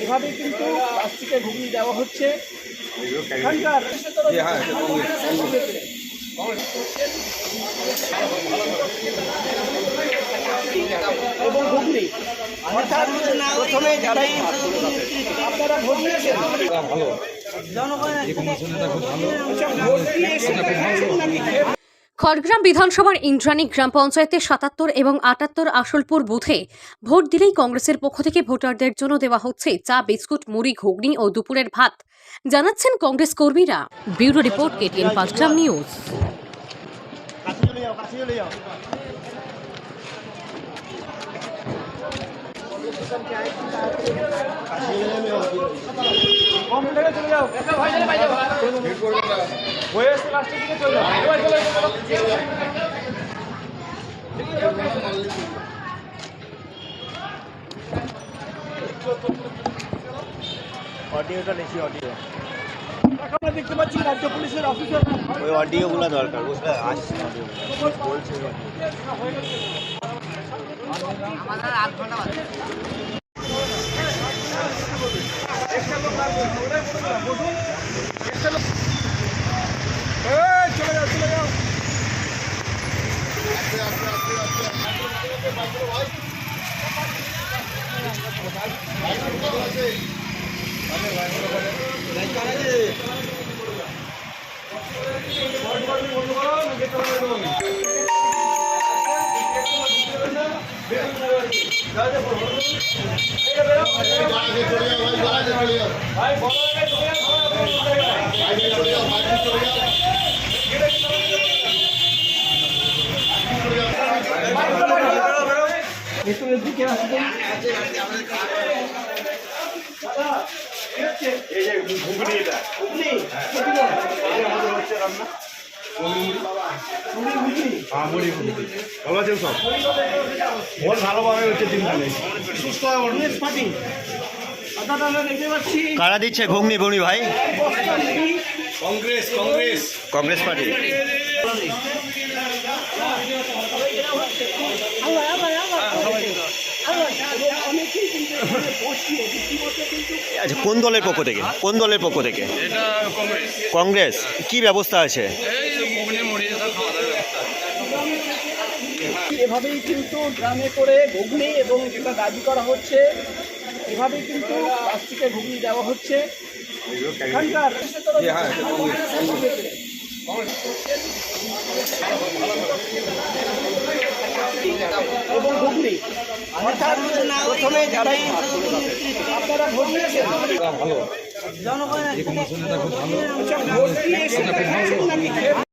এভাবেই কিন্তু প্লাস্টিকে ঘুগনি দেওয়া হচ্ছে। এখানকার এবং ঘুগনি। অর্থাৎ প্রথমে যারাই আপনারা ভোট দিয়েছেন ভোট দিয়েছেন নাকি খেয়ে খড়গ্রাম বিধানসভার ইন্দ্রাণী গ্রাম পঞ্চায়েতের সাতাত্তর এবং আটাত্তর আসলপুর বুথে ভোট দিলেই কংগ্রেসের পক্ষ থেকে ভোটারদের জন্য দেওয়া হচ্ছে চা বিস্কুট মুড়ি ঘুগনি ও দুপুরের ভাত। জানাচ্ছেন কংগ্রেস কর্মীরা। Bureau report KTN Panchgram news. চলে যাও কাছে চলে যাও কম মিটারে চলে যাও হয়ে এসছে লাস্টের দিকে চলে যাও চলে যাও, চলে যাও। অডিওটা লিখি অডিও। আমরা দেখতে পাচ্ছি রাজ্য পুলিশের অফিসার ওই অডিওগুলো দরকার বুঝলে? আসছে বলছে চলে যাও চলে যাও। ভেতরের দিকে আসবেন এই যে ঘুগনি এটা ঘুগনি এই যে আমাদের হচ্ছে রান্না হ্যাঁ মুড়ি ঘুগনি ভালো আছেন সব মন ভালোভাবে হচ্ছে দিনকালে সুস্থ মন। কারা দিচ্ছে ঘুগনি বুগনি ভাই কংগ্রেস কংগ্রেস কংগ্রেস পার্টি অনেকেই কিন্তু আচ্ছা কোন দলের পক্ষ থেকে? কোন দলের পক্ষ থেকে? কংগ্রেস। কংগ্রেস। কি ব্যবস্থা আছে। এভাবেই কিন্তু ড্রামে করে ঘুগনি এবং যেটা দাবি করা হচ্ছে এভাবেই কিন্তু প্লাস্টিকে ঘুগনি দেওয়া হচ্ছে। এখানকার এবং অর্থাৎ প্রথমে যারাই আপনারা ভোট দিয়েছেন ভোট দিয়েছেন নাকি খেয়ে